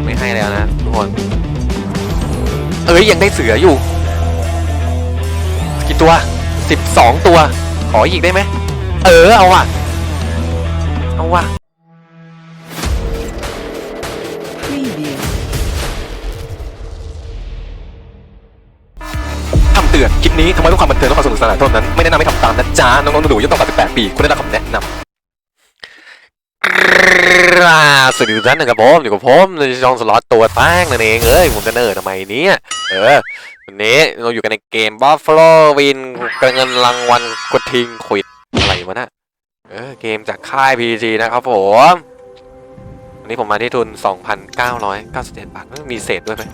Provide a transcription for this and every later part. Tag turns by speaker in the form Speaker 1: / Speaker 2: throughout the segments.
Speaker 1: จะไม่ให้แล้วนะทุกคน เอ้ย ยังได้เสืออยู่ กี่ตัวสิบสองตัว ขออีกได้ไหม เออ เอาว่ะ เอาว่ะ
Speaker 2: Preview.
Speaker 1: คำเตือน คลิปนี้ทำไมเพื่อความบันเทิงและความสนุกสนานเท่านั้น ไม่แนะนำให้ทำตามนะจ๊ะ น้องๆหนูๆอายุต่ำกว่า18 ปีควรได้รับคำแนะนำกราบ สวัสดีทุกท่านนะครับผมอยู่กับผมในช่องสล็อตตัวตั้งนั่นเองเอ้ยผมจะเนิร์ดทำไมเนี่ยเออวันนี้เราอยู่กันในเกม Buffalo Win เงินรางวัลกดทิ้งควิดอะไรวะน่ะเออเกมจากค่าย PG นะครับผมวันนี้ผมมาที่ทุน 2,997 บาทมีเศษด้วยไหม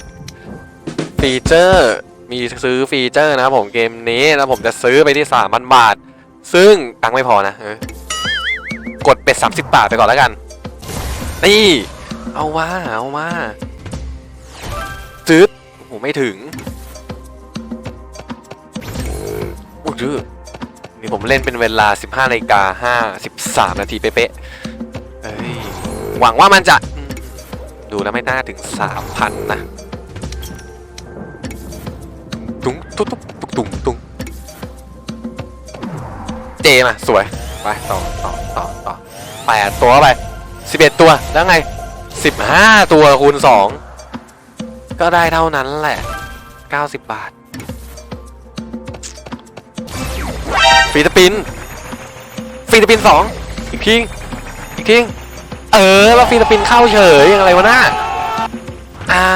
Speaker 1: ฟีเจอร์มีซื้อฟีเจอร์นะผมเกมนี้แล้วผมจะซื้อไปที่ 3,000 บาท ซึ่งตังไม่พอนะกดเป็ด30 บาทไปก่อนแล้วกัน นี่ เอาว่าเอาว่าจืดโอ้โหไม่ถึงโอ้ดื้อนี่ผมเล่นเป็นเวลา 15นาฬิกา53 นาทีเป๊ะๆเอ้ยหวังว่ามันจะดูแล้วไม่น่าถึง 3,000 นะ ตุ้งตุ้งตุ้งตุ้งตุ้งเจมา สวย ไป ต่อ ต่อ ต่อ ต่อแปดตัวเข้าไป สิบเอ็ดตัวแล้วไงสิบห้าตัวคูณสองก็ได้เท่านั้นแหละเก้าสิบบาทฟีตปินฟีตปินสองอีกทีอีกทีเออแล้วฟีตปินเข้าเฉยยังอะไรวะน่าอ้า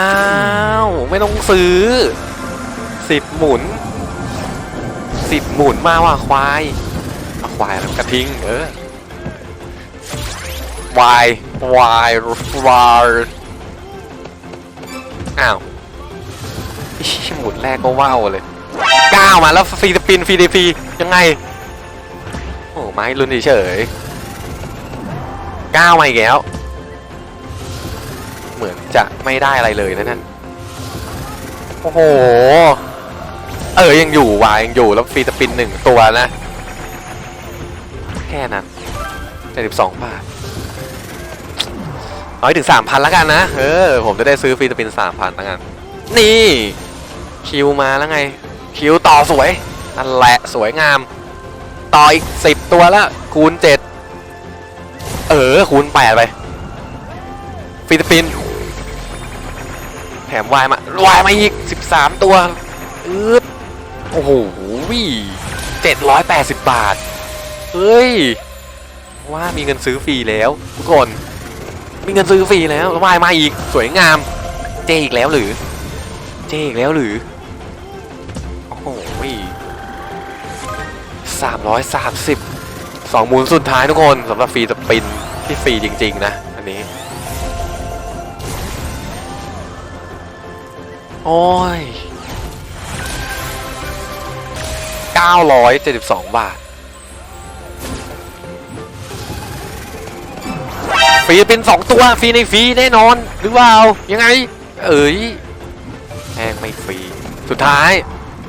Speaker 1: ว ไม่ต้องซื้อสิบหมุนสิบหมุนมาว่ะควายควายแล้วกระทิงเออ วายวายวายอ้าวหมุนแรกก็ว้าวเลยก้าวมาแล้วฟรีสปินฟรีดีฟรียังไง โอ้ไม้รุ่นเฉยก้าวมาอีกแล้ว เหมือนจะไม่ได้อะไรเลยนะนั่นโอ้โห เออยังอยู่วายยังอยู่แล้วฟรีสปินหนึ่งตัวนะ แค่นั้นเจ็ดสิบสองบาท เอาให้ถึงสามพันแล้วกันนะ เออ ผมจะได้ซื้อฟรีสปินสามพันแล้วกัน นี่ คิวมาแล้วไง คิวต่อสวย นั่นแหละสวยงาม ต่ออีกสิบตัวแล้วคูณเจ็ดเออ คูณแปดไปฟรีสปิน แถมวายมาวายมาอีก13ตัวอืดโอ้โหวิเจ็ดร้อยแปดสิบบาท เฮ้ย ว่ามีเงินซื้อฟรีแล้วทุกคน มีเงินซื้อฟรีแล้ววายมาอีกสวยงาม เจอีกแล้วหรือ เจอีกแล้วหรือ โอ้โหสามร้อยสามสิบสองมุนสุดท้ายทุกคนสำหรับฟรีสปินที่ฟรีจริง ๆ นะ อันนี้ โอ้ย972 บาท ฟรีเป็นสองตัวฟรีในฟรีแน่นอนหรือเปล่ายังไง เอ้ยแพงไม่ฟรีสุดท้าย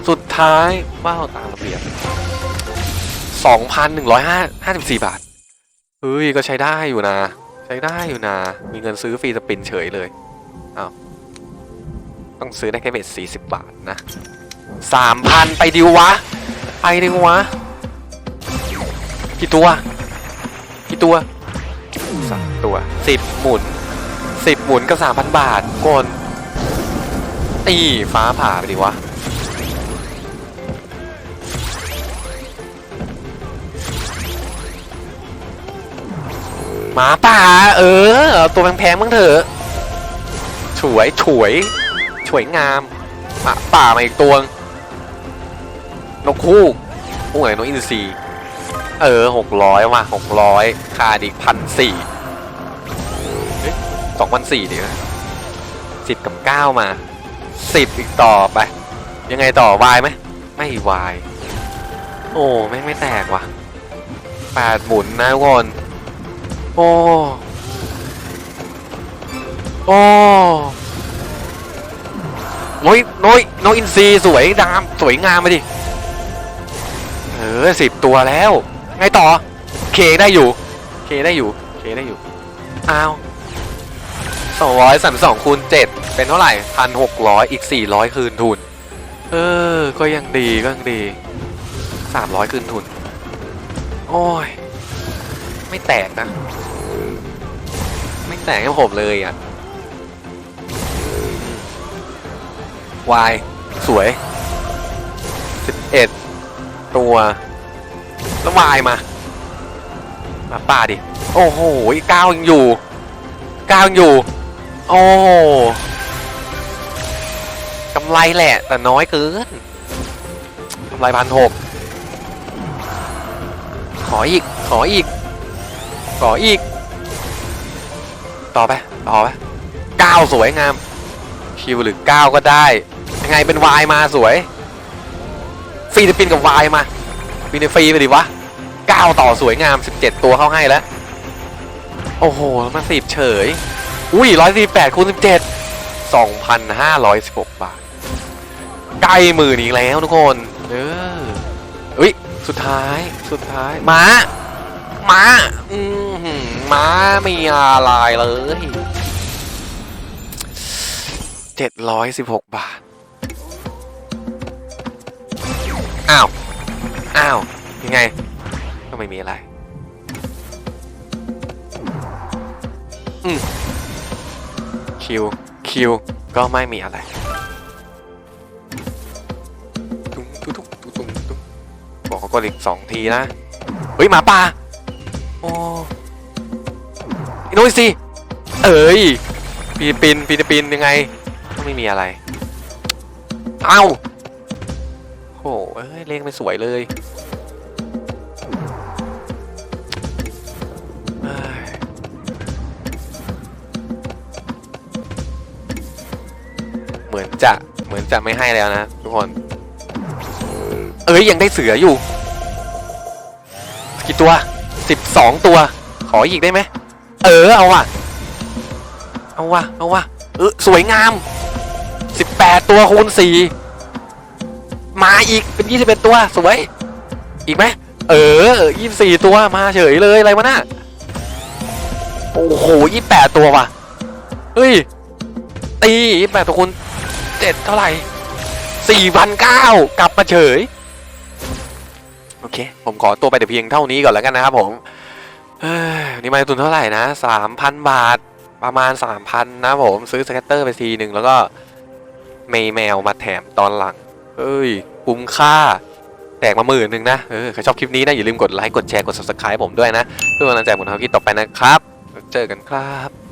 Speaker 1: สุดท้ายว้าวตามระเบียบ2,154 บาทเฮ้ยก็ใช้ได้อยู่นะ ใช้ได้อยู่นะ มีเงินซื้อฟรีสปินเฉยเลยอ้าวต้องซื้อได้แค่เบ็ดสี่สิบบาทนะสามพันไปดิวะ ไปดิวะ กี่ตัว กี่ตัว สามตัวสิบหมุนสิบหมุนก็สามพันบาทกนตีฟ้าผ่าไปดิวะหมาป่า เออ ตัวแพงๆบ้างเถอะฉวยฉวยฉวยงามหมาป่ามาอีกตัวนกคู่โอ้ยนกอินทรี เออหกร้อยว่ะหกร้อยขาดอีกพันสี่สองพันสี่ดีนะสิบกับเก้ามาสิบอีกต่อไป ยังไงต่อวายไหมไม่วาย โอ้แม่งไม่แตกว่ะแปดหมุนนะทุกคนโอ้โอ้น้อยน้อยน้อยอินซีสวยดามสวยงามไปดิเออสิบตัวแล้ว ไงต่อเคได้อยู่เคได้อยู่เคได้อยู่อ้าวสองร้อยสามสองคูณเจ็ดเป็นเท่าไหร่พันหกร้อยอีกสี่ร้อยคืนทุน เออ ก็ยังดีก็ยังดีสามร้อยคืนทุน โอ้ย ไม่แตกนะ ไม่แตกให้ผมเลยอะวายสวยสิบเอ็ดตัว แล้ววายมามาป่าดิ โอ้โหเก้ายังอยู่เก้ายังอยู่ โอ้กำไรแหละ แต่น้อยเกินกำไรพันหกขออีก ขออีก ขออีก ต่อไป ต่อไปเก้าสวยงาม คิวหรือเก้าก็ได้ ยังไงเป็นวายมาสวยฟิลิปปินกับวายมา ฟินฟรีไปดิวะเก้าต่อสวยงาม 17 ตัวเข้าให้แล้ว โอ้โหมันสิบเฉย อุ้ยร้อยสี่แปดคูณสิบเจ็ดสองพันห้าร้อยสิบาท ใกล้มื่นอีกแล้วทุกคน เอออุ้ย สุดท้าย สุดท้าย ม้า ม้า อือหือม้าไม่อะไรเลยเจ็ดร้อยสิบหกบาท อ้าว อ้าว ยังไง ก็ไม่มีอะไร อืมคิว คิว ก็ไม่มีอะไรตุ้งตุ้งตุ้งตุ้งตุ้งตุ้งบอกเขากดอีกสองทีนะ เฮ้ย หมาป่า โอ้อินโนสิ เอ้ยฟิลิปปินฟิลิปปินยังไง ก็ไม่มีอะไร เอ้า โหเอ้ยเลขไม่สวยเลยเอ้ยเหมือนจะเหมือนจะไม่ให้แล้วนะทุกคน เอ้ยยังได้เสืออยู่ กี่ตัวสิบสองตัว ขออีกได้ไหม เออเอาว่ะ เอาว่ะ เอาว่ะ เออสวยงามสิบแปดตัวคูณสี่ มาอีกเป็นยี่สิบเอ็ดตัวสวย อีกไหมเออยี่สิบสี่ตัวมาเฉยเลยอะไรวะน่ะโอ้โหยี่แปดตัวว่ะ เฮ้ย ตียี่แปดตัวคูณเจ็ดเท่าไหร่สี่พันเก้ากลับมาเฉย โอเค ผมขอตัวไปแต่เพียงเท่านี้ก่อนแล้วกันนะครับผมเฮ้ยนนี้มาทุนเท่าไหร่นะสามพันบาทประมาณสามพันนะผม ซื้อสเก็ตเตอร์ไปทีหนึ่งแล้วก็เมย์แมวมาแถมตอนหลัง เอ้ยคุ้มค่าแตกมาหมื่นหนึ่งนะ เออ ใครชอบคลิปนี้นะ อย่าลืมกดไลค์ กดแชร์ กด subscribe ผมด้วยนะ เพื่อเป็นกำลังใจผมทำคลิปต่อไปนะครับ เจอกันครับ